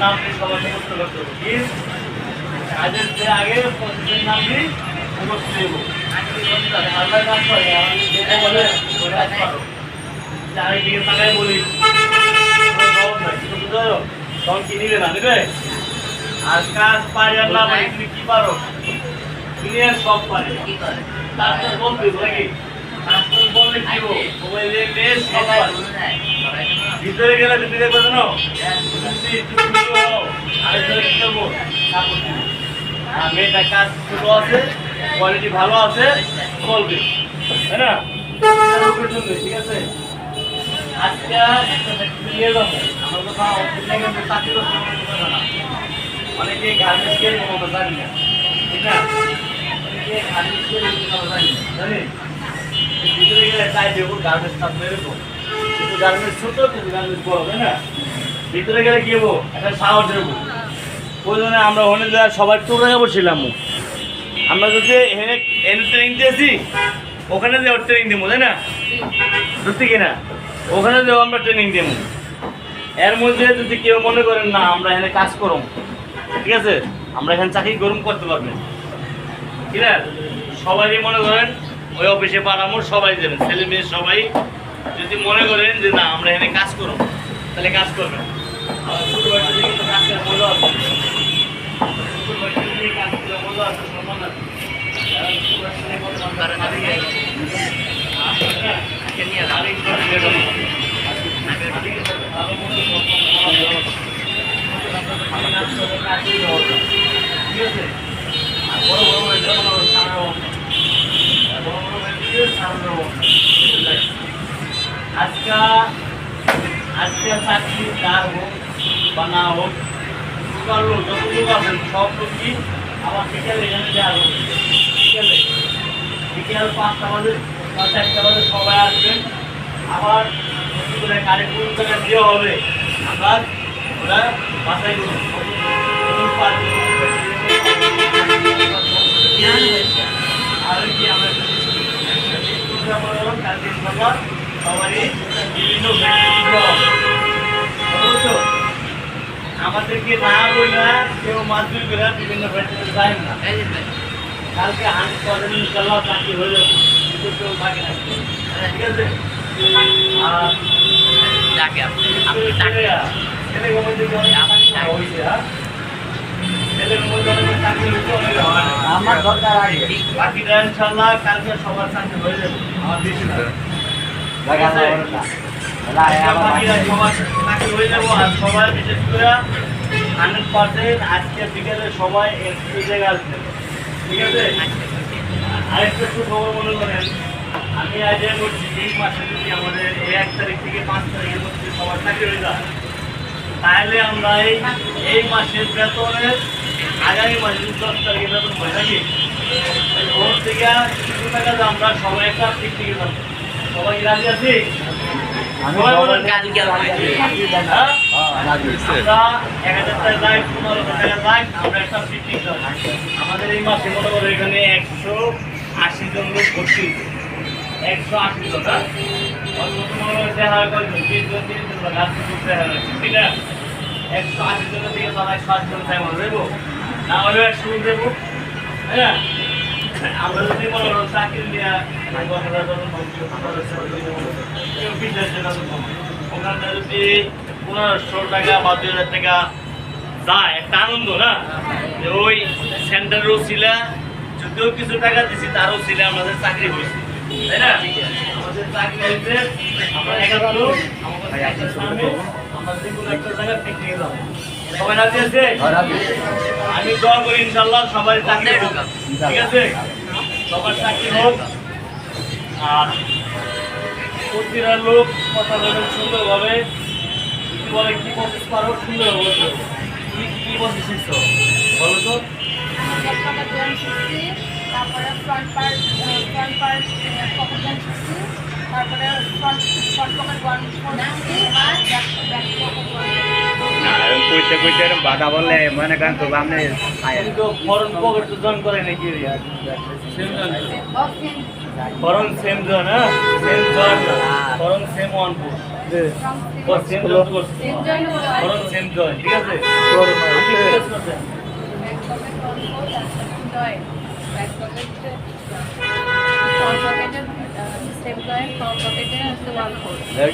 নাম করতে হবে কি কাজের যে আগে প্রতিদিন নাম কাজ করে আমি বলে ওটা পারো বলি কোনো বুঝতে পারো তখন কি নিবে না নিবে আর কি পারো দুনিয়ার সব পারে তারপর বলবে মোবাইলে বেশ যায় সবাই ভিতরে গেলে তুমি দেখবে জানো? আরেকজনে কি মেয়েটার কাজ ছোট আছে কোয়ালিটি ভালো আছে, চলবে। তাই না? ঠিক আছে? আজকে নিয়ে যাব। আমরা তো চাকরি না অনেকে গার্মেন্টস কে আমরা জানি না, ঠিক না? অনেকে গার্মেন্টস কে আমরা জানি না, জানি? ভিতরে গেলে এরকম। কিন্তু ছোট তাই না? ভিতরে গেলে কি একটা সাহস দেবো। ওই জন্য আমরা ওখানে যা সবাই টুরে বসছিলাম আমরা যদি এখানে ট্রেনিং দিয়েছি, ওখানে যে ট্রেনিং দেবো তাই না? সত্যি কিনা ওখানে যেও আমরা ট্রেনিং দেবো এর মধ্যে যদি কেউ মনে করেন, না, আমরা এখানে কাজ করুম। ঠিক আছে? আমরা এখানে চাকরি গরম করতে পারবেন ঠিক আছে সবাই মনে করেন ওই অফিসে পাঠামো সবাই যাবেন ছেলে মেয়ে সবাই যদি মনে করেন যে না আমরা এখানে কাজ করুম তাহলে কাজ করবেন আর ছোট বাচ্চাদের কিন্তু কাজ করে মজা আছে ছোট বাচ্চাদের কাজ করে মজা আছে সম্মান আছে যারা ছোট বাচ্চাদের কথা কারণ আমি আজকে নিয়ে যাব আরেক জন বের হবে। ভালো মন্দ সব সম্মান আছে। আমি নাচ করে কাজই হবে। ঠিক আছে? আর বড় বড় হয়ে যাবে না, ওর সামনে হোক। আর বড় বড় হয়ে গিয়ে সামনে হোক। আজকা আজকে চাকরি যার হোক বা না হোক সুপার লোক যত সব লোকই আবার বিকেলে এখানে দেওয়া হবে। বিকেলে, বিকেল পাঁচটা বাজে, বা চারটা বাজে সবাই আসবেন। আবার করে কোন জায়গায় দেওয়া হবে। আবার ওরা বাসায় করুন নতুন পার্ক আর কি আমরা কালকে ইনশাল্লাহ সবারই বিভিন্ন ভ্যাকেন্সি দেওয়া হবে বুঝছ? আমাদেরকে না বলে কেউ মাসুল করে বিভিন্ন ভ্যাকেন্সি যায় না। কালকে হান্ড্রেড পার্সেন্ট ইনশাল্লাহ চাকরি হয়ে যাবে কিন্তু কেউ থাকে না। ঠিক আছে? ডাকে আপনি আপনি হয়েছে, হ্যাঁ? আমার দরকার আগে। বাকিটা ইনশাল্লাহ কালকে সবার হয়ে যাবে আমার বেশি হয়ে যাব আর বিশেষ করে হান্ড্রেড পার্সেন্ট আজকে একটু আসবে ঠিক আছে? আরেকটা সুখবর মনে করেন আমি আইডিয়া করছি এই মাসে যদি আমাদের এই এক তারিখ থেকে পাঁচ তারিখের মধ্যে সবার চাকরি হয়ে যায় তাহলে আমরা এই এই মাসের বেতনের আগামী মাসের দশ তারিখে বেতন হয়ে থাকি ওর থেকে কিছু টাকা আমরা সবাই একটা পিকনিকে যাব। সবাই রাজি আছি? সবাই বলেন, আমাদের এই মাসে মনে এখানে একশো আশি জন লোক একশো আশি জন একশো আশি জনের থেকে তারা একশো আশি জন টাইম দেবো না একশো দেবো হ্যাঁ আমরা যদি মনে করো চাকরি নিয়ে। ওখানে যদি পনেরোশো টাকা বা দুই হাজার টাকা যায়। একটা আনন্দ না? যে ওই সেন্টারেরও ছিল যদিও কিছু টাকা দিছি তারও ছিল আমাদের চাকরি হয়েছে। তাই না? আমাদের চাকরি আমরা হ্যাঁ। আমি দোয়া করি ইনশাল্লাহ সবাই চাকরি হোক। ঠিক আছে? সবার চাকরি হোক। আর প্রতিটা লোক কথা বলবেন সুন্দরভাবে। বলে কি প্রসেস পারো? সুন্দর বলতে হবে। কি কি প্রসেস শিখছো বলো তো। তারপরে front part front part pocket join শিখছি তারপরে ফ্রন্ট ফ্রন্ট পকেট ওয়ান শিখছি আর ব্যাক ব্যাক পকেট ওয়ান কইতে কইতে এরকম বাধা বললে মনে করেন তো আপনি কিন্তু ফরেন পকেট তো জয়েন করে নাকি জন ফরেন সেম জন হ্যাঁ সেম জন ফরেন সেম ওয়ান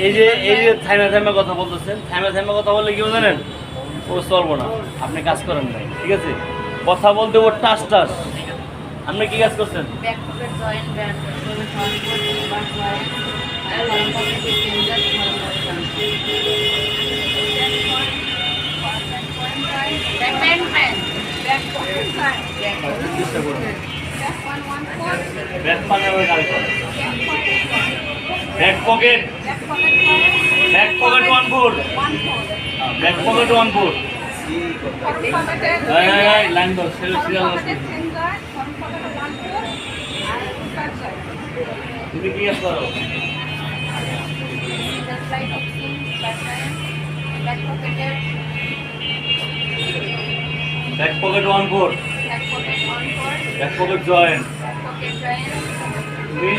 এই যে এই যে থাইমা থাইমা কথা বলতেছেন থাইমা থাইমা কথা বললে কি জানেন ও চলবো না আপনি কাজ করেন নাই ঠিক আছে? কথা বলতে ও টাস টাস। আপনি কি কাজ করছেন? ব্যাক গাড়ি করে back pocket back pocket one foot back pocket one foot line দশ সিরিয়াল তুমি কি করো? Back pocket one foot back pocket joint তুমি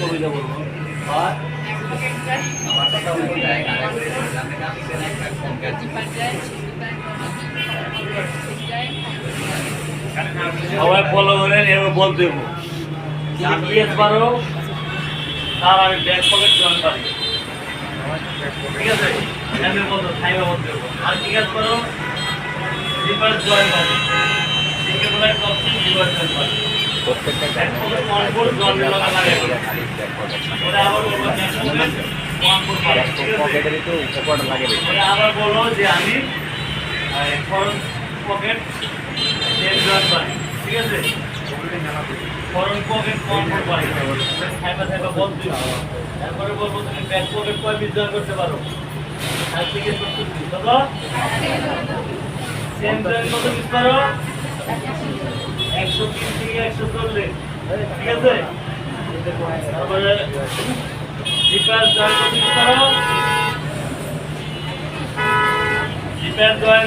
কবিতা বলব আর সবাই ফলো করেন এবার বলতে দেবো। জিপিএস পারো তার আমি ব্যাক পকেট জয়েন পারি ঠিক আছে? আমি বলতো দেবো। আর পারো জয়েন পারি জিকে বলে জয়েন পারি প্রত্যেকটা লাগা। আবার পকেটেরই তো লাগে বলল যে আমি ফরন পকেট সেম জয়েন পারি ঠিক আছে? ফরন পকেট কম ফোর পারি খাইবা খাইবা বলতে তারপরে বলব তুমি ব্যাক পকেট কয় পিস জয়েন করতে পারো? আর থেকে সত্তর পিস কত সেম জয়েন কত পিস পারো? একশো তিন থেকে একশো চল্লিশ, ঠিক আছে? তারপরে ডিফারেন্স জয়েন কত পিস পারো? জিপার জয়েন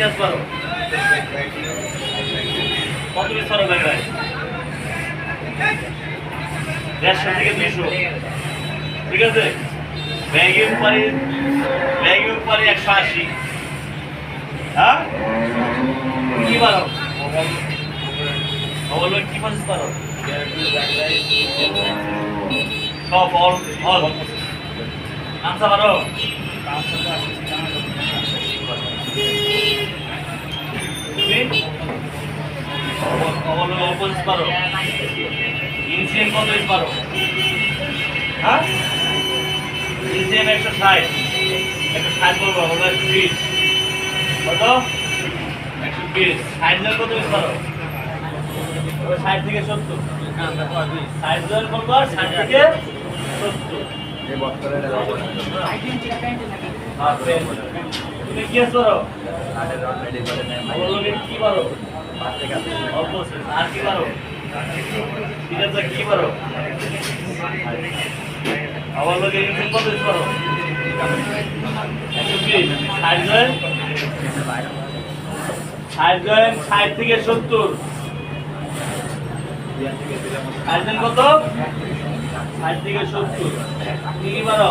কাজ পারো কত পিস পারো ব্যাগরায় দেড়শো থেকে দুইশো ঠিক আছে ব্যাগের উপরে ব্যাগের উপরে একশো আশি হ্যাঁ কি পারো বলো কি মাছ পারো সব অল অল নামসা পারো পারো ইনসিয়েন কত পিস পারো হ্যাঁ ইনসিয়েন একশো ষাট একশো ষাট বলব হলো একশো বিশ কত একশো বিশ ষাট জন কত পারো ষাট থেকে সত্তর ষাট জন বলব ষাট থেকে। তুমি বলো কি পারো আর কি পারো কি পারো আমার লোক করো একশো ষাট জয়েন জয়েন ষাট থেকে সত্তর কত ষাট থেকে সত্তর কি পারো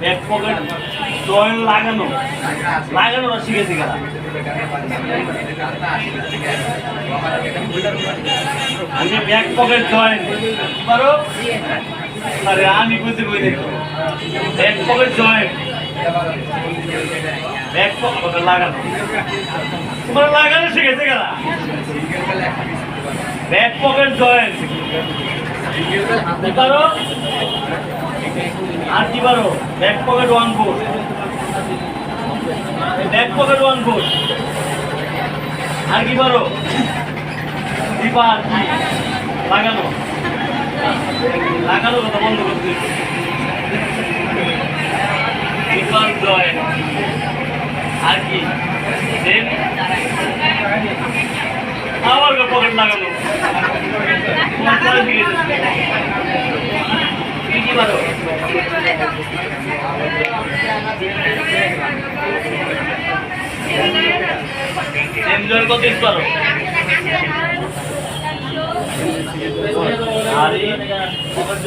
ব্যাক পকেট জয়েন লাগানো লাগানো শিখেছি আমি ব্যাক পকেট জয়েন পারো আরে আমি বুঝতে দেখো back pocket join back pocket লাগানো। তোমার লাগানো শিখেছে কেনা ব্যাক পকেট জয়েন কি পারো আর কি পারো back pocket one four. Back pocket one four. আর কি পারো দিবার। লাগানো। লাগানো কথা বন্ধ করতে দিবার জয় আর কি দেন। আবার পকেট পরে পারো এনজয় কত ইউজ করো আর, পকেট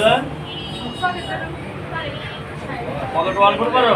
পকেট ওয়ান ফোর করো পকেট জয় কত ইউজ করো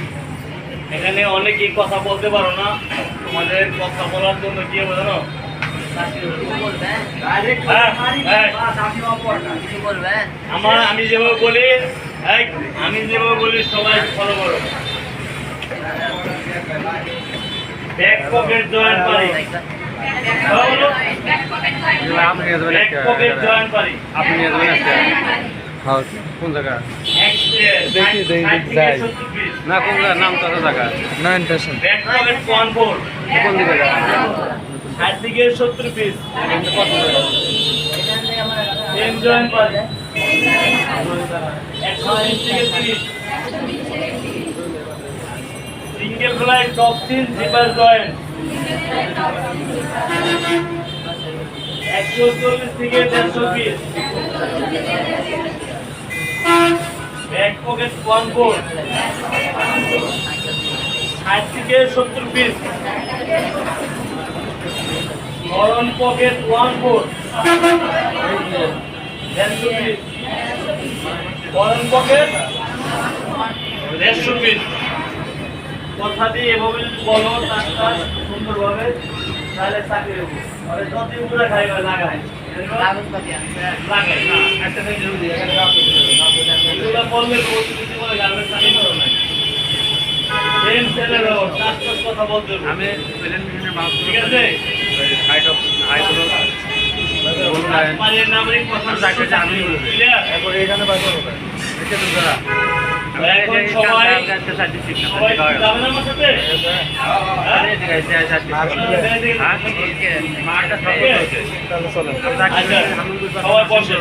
এখানে অনেকেই কথা বলতে পারো না। তোমাদের কথা বলার জন্য কি হবে জানো? হ্যাঁ, হ্যাঁ। আমার আমি যেভাবে বলি আমি যেভাবে বলি সবাই ফলো করো। ব্যাক পকেট জয়েন পারি আপনি জয়েন পারি আপনি আজকে হ্যাঁ কোন জায়গা? দেখি দেখি, যাই। না কোন জায়গা নাম কত জায়গা ওয়ান ফোর কোন দিকে ষাট থেকে সত্তর পিস সিঙ্গেল ফ্লাইট টপ তিন জিপার জয়েন একশো চল্লিশ থেকে দেড়শো piece back pocket one four ষাট থেকে সত্তর পিস গরম পকেট ওয়ান ফোর দেড়শো পিস গরম পকেট দেড়শো পিস কথা দিয়ে এভাবে বলো টাকা সুন্দরভাবে তাহলে চাকরি আর যতই পুরো খাই লাগায় আমি প্লেন মিশনের বাস ঠিক আছে? হাইট অফ হাইট হলো আপনার নাগরিক কথা চাকরি আমি এখানে বাস হবে এখন সবাই হ্যাঁ? আচ্ছা, বসে।